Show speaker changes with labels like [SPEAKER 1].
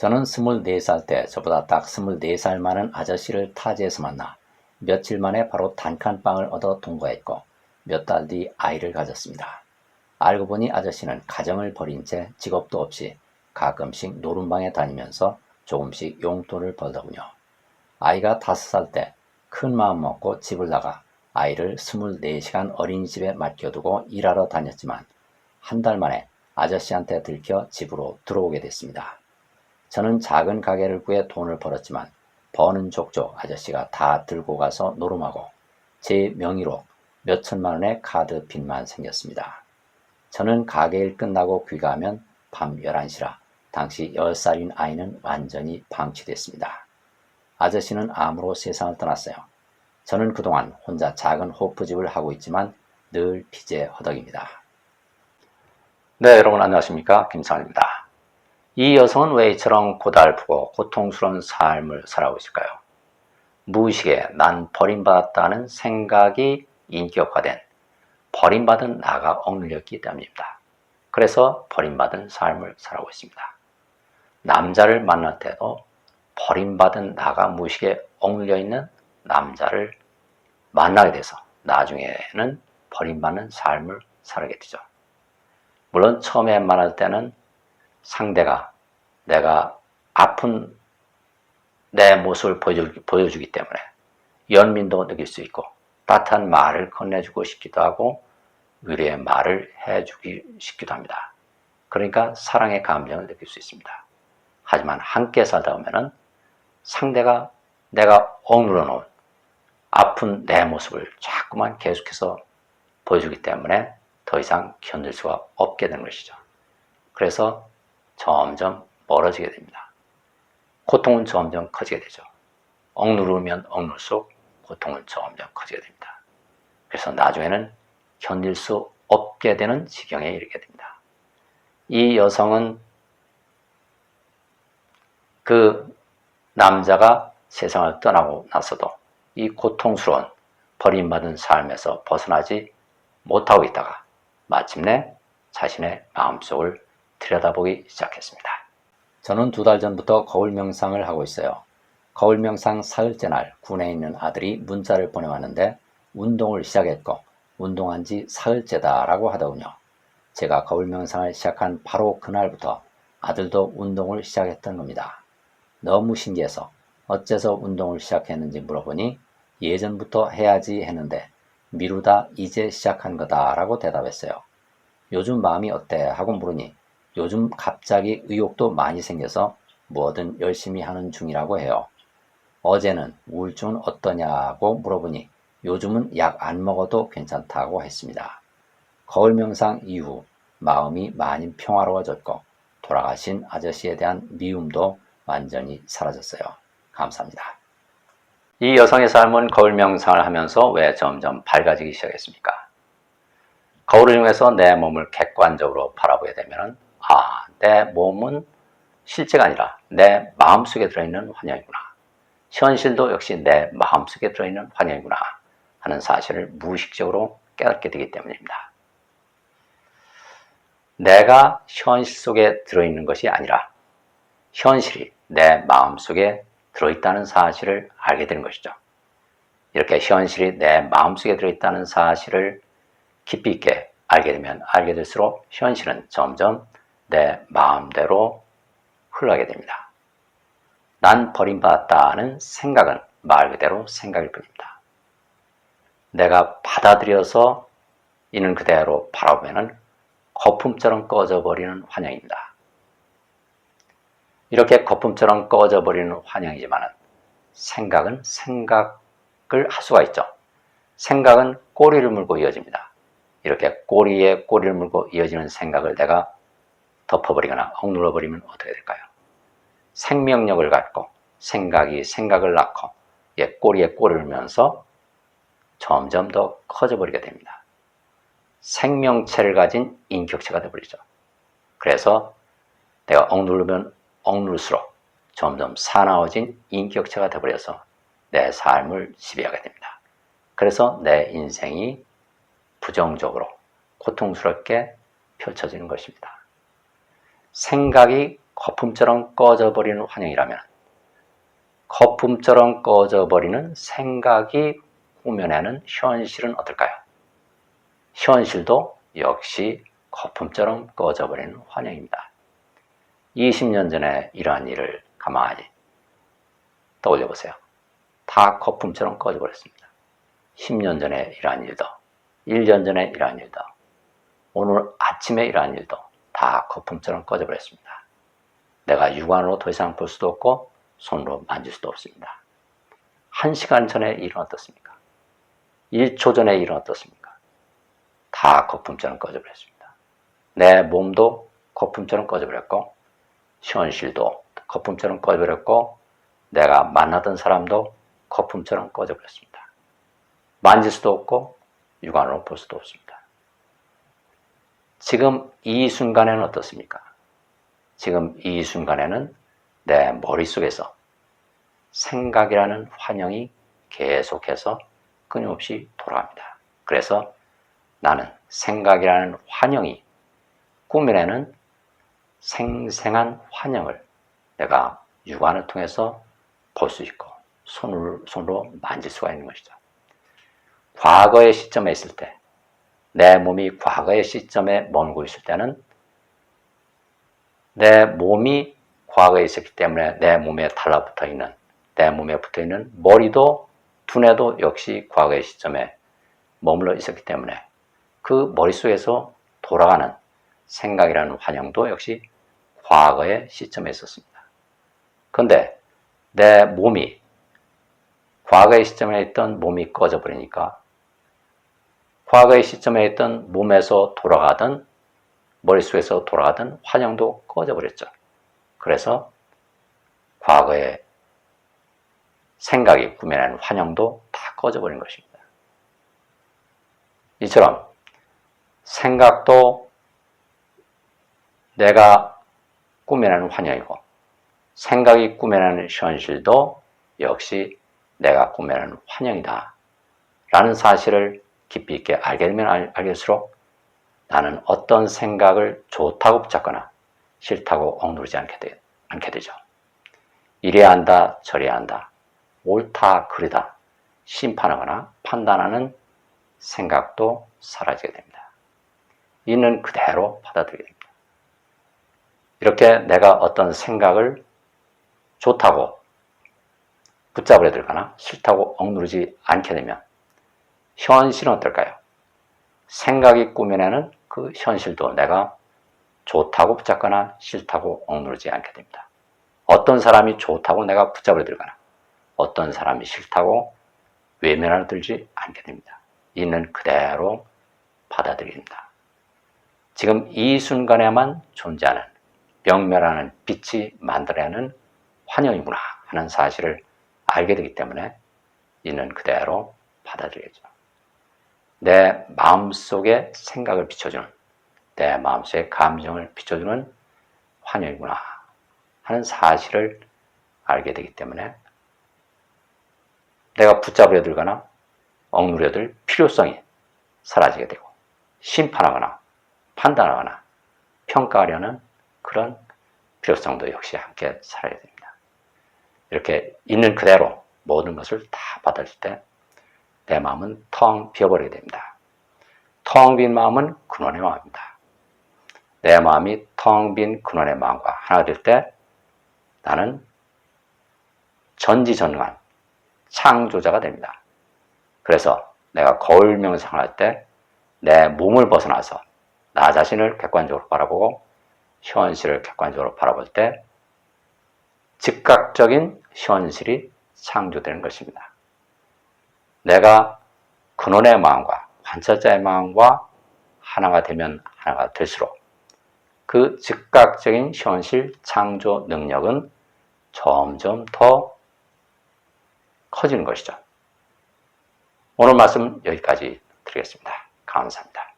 [SPEAKER 1] 저는 24살 때 저보다 딱 24살 많은 아저씨를 타지에서 만나 며칠 만에 바로 단칸방을 얻어 동거했고 몇 달 뒤 아이를 가졌습니다. 알고 보니 아저씨는 가정을 버린 채 직업도 없이 가끔씩 노름방에 다니면서 조금씩 용돈을 벌더군요. 아이가 5살 때 큰 마음 먹고 집을 나가 아이를 24시간 어린이집에 맡겨두고 일하러 다녔지만 한 달 만에 아저씨한테 들켜 집으로 들어오게 됐습니다. 저는 작은 가게를 구해 돈을 벌었지만 버는 족족 아저씨가 다 들고 가서 노름하고 제 명의로 몇 천만 원의 카드 빚만 생겼습니다. 저는 가게 일 끝나고 귀가하면 밤 11시라 당시 10살인 아이는 완전히 방치됐습니다. 아저씨는 암으로 세상을 떠났어요. 저는 그동안 혼자 작은 호프집을 하고 있지만 늘 빚에 허덕입니다. 네, 여러분 안녕하십니까? 김상입니다. 이 여성은 왜 이처럼 고달프고 고통스러운 삶을 살아오고 있을까요? 무의식에 난 버림받았다는 생각이 인격화된 버림받은 나가 억눌렸기 때문입니다. 그래서 버림받은 삶을 살아오고 있습니다. 남자를 만날 때도 버림받은 나가 무의식에 억눌려 있는 남자를 만나게 돼서 나중에는 버림받는 삶을 살게 되죠. 물론 처음에 만날 때는 상대가 내가 아픈 내 모습을 보여주기, 보여주기 때문에 연민도 느낄 수 있고 따뜻한 말을 건네주고 싶기도 하고 위로의 말을 해주기 싶기도 합니다. 그러니까 사랑의 감정을 느낄 수 있습니다. 하지만 함께 살다 보면은 상대가 내가 억눌러 놓은 아픈 내 모습을 자꾸만 계속해서 보여주기 때문에 더 이상 견딜 수가 없게 되는 것이죠. 그래서 점점 멀어지게 됩니다. 고통은 점점 커지게 되죠. 억누르면 억눌수록 고통은 점점 커지게 됩니다. 그래서 나중에는 견딜 수 없게 되는 지경에 이르게 됩니다. 이 여성은 그 남자가 세상을 떠나고 나서도 이 고통스러운 버림받은 삶에서 벗어나지 못하고 있다가 마침내 자신의 마음속을 들여다보기 시작했습니다. 저는 두 달 전부터 거울 명상을 하고 있어요. 거울 명상 사흘째 날 군에 있는 아들이 문자를 보내왔는데 운동을 시작했고 운동한 지 사흘째다라고 하더군요. 제가 거울 명상을 시작한 바로 그날부터 아들도 운동을 시작했던 겁니다. 너무 신기해서 어째서 운동을 시작했는지 물어보니 예전부터 해야지 했는데 미루다 이제 시작한 거다라고 대답했어요. 요즘 마음이 어때? 하고 물으니 요즘 갑자기 의욕도 많이 생겨서 뭐든 열심히 하는 중이라고 해요. 어제는 우울증은 어떠냐고 물어보니 요즘은 약 안 먹어도 괜찮다고 했습니다. 거울 명상 이후 마음이 많이 평화로워졌고 돌아가신 아저씨에 대한 미움도 완전히 사라졌어요. 감사합니다. 이 여성의 삶은 거울 명상을 하면서 왜 점점 밝아지기 시작했습니까? 거울을 이용해서 내 몸을 객관적으로 바라보게 되면 아, 내 몸은 실제가 아니라 내 마음속에 들어있는 환영이구나. 현실도 역시 내 마음속에 들어있는 환영이구나 하는 사실을 무의식적으로 깨닫게 되기 때문입니다. 내가 현실 속에 들어있는 것이 아니라 현실이 내 마음속에 들어있다는 사실을 알게 되는 것이죠. 이렇게 현실이 내 마음속에 들어있다는 사실을 깊이 있게 알게 되면 알게 될수록 현실은 점점 내 마음대로 흘러가게 됩니다. 난 버림받았다는 생각은 말 그대로 생각일 뿐입니다. 내가 받아들여서 이는 그대로 바라보면 거품처럼 꺼져버리는 환영입니다. 이렇게 거품처럼 꺼져버리는 환영이지만 생각은 생각을 할 수가 있죠. 생각은 꼬리를 물고 이어집니다. 이렇게 꼬리에 꼬리를 물고 이어지는 생각을 내가 덮어버리거나 억눌러 버리면 어떻게 될까요? 생명력을 갖고 생각이 생각을 낳고 예, 꼬리에 꼬리를 물면서 점점 더 커져 버리게 됩니다. 생명체를 가진 인격체가 되어버리죠. 그래서 내가 억누르면 억눌수록 점점 사나워진 인격체가 되어버려서 내 삶을 지배하게 됩니다. 그래서 내 인생이 부정적으로 고통스럽게 펼쳐지는 것입니다. 생각이 거품처럼 꺼져버리는 환영이라면 거품처럼 꺼져버리는 생각이 꾸며내는 현실은 어떨까요? 현실도 역시 거품처럼 꺼져버리는 환영입니다. 20년 전에 이러한 일을 가만히 떠올려 보세요. 다 거품처럼 꺼져버렸습니다. 10년 전에 이러한 일도, 1년 전에 이러한 일도, 오늘 아침에 이러한 일도 다 거품처럼 꺼져버렸습니다. 내가 육안으로 더 이상 볼 수도 없고 손으로 만질 수도 없습니다. 한 시간 전에 일은 어떻습니까? 1초 전에 일은 어떻습니까? 다 거품처럼 꺼져버렸습니다. 내 몸도 거품처럼 꺼져버렸고, 현실도 거품처럼 꺼져버렸고, 내가 만나던 사람도 거품처럼 꺼져버렸습니다. 만질 수도 없고, 육안으로 볼 수도 없습니다. 지금 이 순간에는 어떻습니까? 지금 이 순간에는 내 머릿속에서 생각이라는 환영이 계속해서 끊임없이 돌아갑니다. 그래서 나는 생각이라는 환영이 꾸며내는 생생한 환영을 내가 육안을 통해서 볼 수 있고 손을, 손으로 만질 수가 있는 것이죠. 과거의 시점에 있을 때, 내 몸이 과거의 시점에 머물고 있을 때는 내 몸이 과거에 있었기 때문에 내 몸에 달라붙어 있는, 내 몸에 붙어 있는 머리도 두뇌도 역시 과거의 시점에 머물러 있었기 때문에 그 머릿속에서 돌아가는 생각이라는 환영도 역시 과거의 시점에 있었습니다. 그런데 내 몸이 과거의 시점에 있던 몸이 꺼져버리니까 과거의 시점에 있던 몸에서 돌아가던 머릿속에서 돌아가던 환영도 꺼져버렸죠. 그래서 과거의 생각이 꾸며내는 환영도 다 꺼져버린 것입니다. 이처럼 생각도 내가 꾸며내는 환영이고 생각이 꾸며내는 현실도 역시 내가 꾸며내는 환영이다. 라는 사실을 깊이 있게 알게 되면 알, 알겠을수록 나는 어떤 생각을 좋다고 붙잡거나 싫다고 억누르지 않게, 되, 않게 되죠. 이래야 한다, 저래야 한다, 옳다, 그르다, 심판하거나 판단하는 생각도 사라지게 됩니다. 있는 그대로 받아들이게 됩니다. 이렇게 내가 어떤 생각을 좋다고 붙잡으려 들거나 싫다고 억누르지 않게 되면 현실은 어떨까요? 생각이 꾸며내는 그 현실도 내가 좋다고 붙잡거나 싫다고 억누르지 않게 됩니다. 어떤 사람이 좋다고 내가 붙잡으려 들거나 어떤 사람이 싫다고 외면을 들지 않게 됩니다. 있는 그대로 받아들입니다. 지금 이 순간에만 존재하는 명멸하는 빛이 만들어내는 환영이구나 하는 사실을 알게 되기 때문에 있는 그대로 받아들여죠. 내 마음속에 생각을 비춰주는, 내 마음속에 감정을 비춰주는 환영이구나 하는 사실을 알게 되기 때문에 내가 붙잡으려 들거나 억누려 들 필요성이 사라지게 되고 심판하거나 판단하거나 평가하려는 그런 필요성도 역시 함께 살아야 됩니다. 이렇게 있는 그대로 모든 것을 다 받아줄 때 내 마음은 텅 비어버리게 됩니다. 텅 빈 마음은 근원의 마음입니다. 내 마음이 텅 빈 근원의 마음과 하나가 될때 나는 전지전능한 창조자가 됩니다. 그래서 내가 거울 명상을 할 때 내 몸을 벗어나서 나 자신을 객관적으로 바라보고 현실을 객관적으로 바라볼 때 즉각적인 현실이 창조되는 것입니다. 내가 근원의 마음과 관찰자의 마음과 하나가 되면 하나가 될수록 그 즉각적인 현실 창조 능력은 점점 더 커지는 것이죠. 오늘 말씀 여기까지 드리겠습니다. 감사합니다.